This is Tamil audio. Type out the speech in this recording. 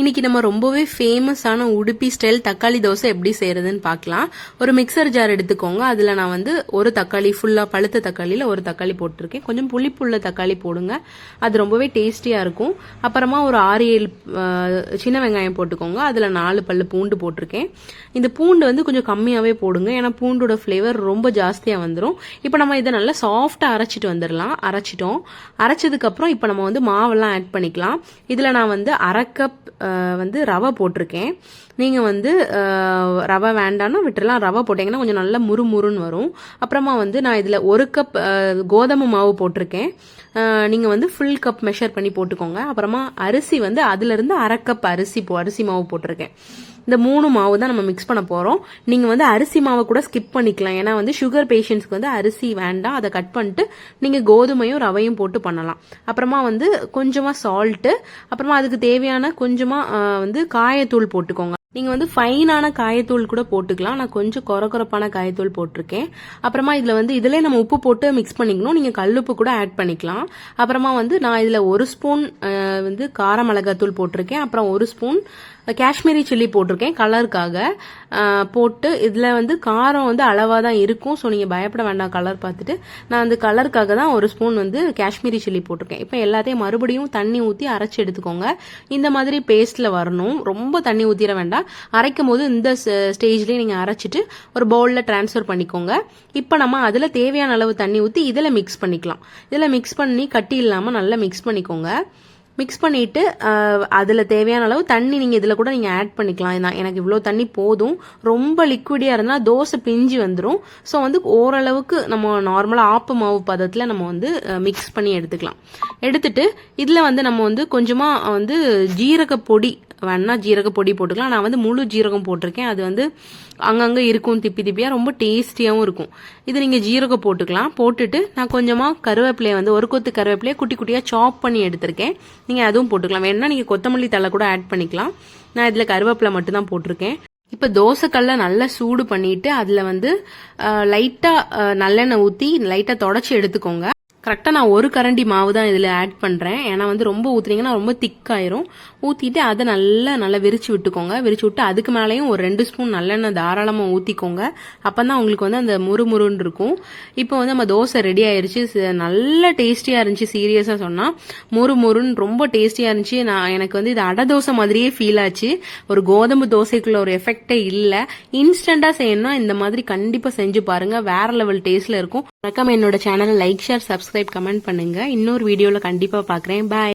இன்னைக்கு நம்ம ரொம்பவே ஃபேமஸான உடுப்பி ஸ்டைல் தக்காளி தோசை எப்படி செய்யறதுன்னு பார்க்கலாம். ஒரு மிக்சர் ஜார் எடுத்துக்கோங்க. அதில் நான் வந்து ஒரு தக்காளி ஃபுல்லாக பழுத்த தக்காளியில் ஒரு தக்காளி போட்டிருக்கேன். கொஞ்சம் புளிப்புள்ள தக்காளி போடுங்க. அது ரொம்பவே டேஸ்டியாக இருக்கும். அப்புறமா ஒரு ஆறு ஏழு சின்ன வெங்காயம் போட்டுக்கோங்க. அதில் நாலு பல்லு பூண்டு போட்டிருக்கேன். இந்த பூண்டு வந்து கொஞ்சம் கம்மியாகவே போடுங்க. ஏன்னா பூண்டோட ஃப்ளேவர் ரொம்ப ஜாஸ்தியாக வந்துடும் இப்போ நம்ம இதை நல்லா சாஃப்டாக அரைச்சிட்டு வந்துடலாம் அரைச்சிட்டோம். அரைச்சதுக்கப்புறம் இப்போ நம்ம வந்து மாவெல்லாம் ஆட் பண்ணிக்கலாம். இதில் நான் வந்து அரை கப் வந்து ரவை போட்டிருக்கேன். நீங்கள் வந்து ரவை வேண்டாம்னா விட்டுறலாம். ரவை போட்டிங்கன்னா கொஞ்சம் நல்லா முறுமுறுன்னு வரும். அப்புறமா வந்து நான் இதில் ஒரு கப் கோதுமை மாவு போட்டிருக்கேன். நீங்கள் வந்து ஃபுல் கப் மெஷர் பண்ணி போட்டுக்கோங்க. அப்புறமா அரிசி வந்து அதுலேருந்து அரை கப் அரிசி போ அரிசி மாவு போட்டிருக்கேன். இந்த மூணு மாவு தான் நம்ம மிக்ஸ் பண்ண போகிறோம் நீங்கள் வந்து அரிசி மாவை கூட ஸ்கிப் பண்ணிக்கலாம். ஏன்னா வந்து சுகர் பேஷண்ட்ஸ்க்கு வந்து அரிசி வேண்டாம். அதை கட் பண்ணிட்டு நீங்கள் கோதுமையும் ரவையும் போட்டு பண்ணலாம். அப்புறமா வந்து கொஞ்சமாக சால்ட்டு அப்புறமா அதுக்கு தேவையான கொஞ்சமாக வந்து காயத்தூள் போட்டுக்கோங்க. நீங்கள் வந்து ஃபைனான காயத்தூள் கூட போட்டுக்கலாம். நான் கொஞ்சம் குறக்குறப்பான காயத்தூள் போட்டிருக்கேன். அப்புறமா இதில் வந்து இதிலே நம்ம உப்பு போட்டு மிக்ஸ் பண்ணிக்கணும். நீங்கள் கல்லுப்பு கூட ஆட் பண்ணிக்கலாம். அப்புறமா வந்து நான் இதில் ஒரு ஸ்பூன் வந்து கார மிளகாத்தூள் போட்டிருக்கேன். அப்புறம் ஒரு ஸ்பூன் காஷ்மீரி சில்லி போட்டிருக்கேன் கலருக்காக. போட்டு இதில் வந்து காரம் வந்து அளவாக தான் இருக்கும். ஸோ நீங்கள் பயப்பட வேண்டாம் கலர் பார்த்துட்டு. நான் அந்த கலருக்காக தான் ஒரு ஸ்பூன் வந்து காஷ்மீரி சில்லி போட்டிருக்கேன். இப்போ எல்லாத்தையும் மறுபடியும் தண்ணி ஊற்றி அரைச்சி எடுத்துக்கோங்க. இந்த மாதிரி பேஸ்ட்டில் வரணும். ரொம்ப தண்ணி ஊற்றிட வேண்டாம். அரைக்கும் போது இந்த ஸ்டேஜ்லேயே நீங்கள் அரைச்சிட்டு ஒரு பவுலில் ட்ரான்ஸ்ஃபர் பண்ணிக்கோங்க. இப்போ நம்ம அதில் தேவையான அளவு தண்ணி ஊற்றி இதில் மிக்ஸ் பண்ணிக்கலாம். இதில் மிக்ஸ் பண்ணி கட்டி இல்லாமல் நல்லா மிக்ஸ் பண்ணிக்கோங்க. மிக்ஸ் பண்ணிவிட்டு அதில் தேவையான அளவு தண்ணி நீங்கள் இதில் கூட நீங்கள் ஆட் பண்ணிக்கலாம். நான் எனக்கு இவ்வளோ தண்ணி போதும். ரொம்ப லிக்விடியாக இருந்தால் தோசை பிஞ்சு வந்துடும் ஸோ வந்து ஓரளவுக்கு நம்ம நார்மலாக ஆப்பு மாவு பதத்தில் நம்ம வந்து மிக்ஸ் பண்ணி எடுத்துக்கலாம். எடுத்துட்டு இதில் வந்து நம்ம வந்து கொஞ்சமாக வந்து ஜீரக பொடி வேணால் ஜீரக பொடி போட்டுக்கலாம். நான் வந்து முழு ஜீரகம் போட்டிருக்கேன். அது வந்து அங்கங்கே இருக்கும் திப்பி திப்பியாக ரொம்ப டேஸ்டியாகவும் இருக்கும். இது நீங்கள் ஜீரகம் போட்டுக்கலாம். போட்டுட்டு நான் கொஞ்சமாக கருவேப்பிலையை வந்து ஒரு கொத்து கருவேப்பிலையை குட்டி குட்டியாக சாப் பண்ணி எடுத்திருக்கேன். நீங்கள் அதுவும் போட்டுக்கலாம். வேணா நீங்கள் கொத்தமல்லி தழை கூட ஆட் பண்ணிக்கலாம். நான் இதில் கருவேப்பிலை மட்டும்தான் போட்டிருக்கேன். இப்போ தோசைக்கல்ல நல்லா சூடு பண்ணிட்டு அதில் வந்து லைட்டாக நல்லெண்ணெய் ஊற்றி லைட்டாக தொடச்சி எடுத்துக்கோங்க. கரெக்டாக நான் ஒரு கரண்டி மாவு தான் இதில் ஆட் பண்ணுறேன் ஏன்னா வந்து ரொம்ப ஊற்றுனீங்கன்னா ரொம்ப திக்காயிரும். ஊற்றிட்டு அதை நல்லா நல்லா விரிச்சு விட்டுக்கோங்க. விரிச்சு விட்டு அதுக்கு மேலேயும் ஒரு ரெண்டு ஸ்பூன் நல்லெண்ணெய் தாராளமாக ஊற்றிக்கோங்க அப்போ தான் உங்களுக்கு வந்து அந்த முறுமுறுன்னு இருக்கும். இப்போ வந்து நம்ம தோசை ரெடி ஆயிருச்சு. நல்ல டேஸ்டியாக இருந்துச்சு. சீரியஸாக சொன்னால் முறு முறுன்னு ரொம்ப டேஸ்டியாக இருந்துச்சு. நான் எனக்கு வந்து இது அடை தோசை மாதிரியே ஃபீல் ஆச்சு. ஒரு கோதுமை தோசைக்குள்ள ஒரு எஃபெக்டே இல்லை. இன்ஸ்டண்ட்டாக செய்யணும்னா இந்த மாதிரி கண்டிப்பாக செஞ்சு பாருங்க. வேற லெவல் டேஸ்ட்டில் இருக்கும். வணக்கம் என்னோட சேனலை லைக் ஷேர் சப்ஸ்கிரைப் கமெண்ட் பண்ணுங்க. இன்னொரு வீடியோவில் கண்டிப்பாக பார்க்குறேன் பாய்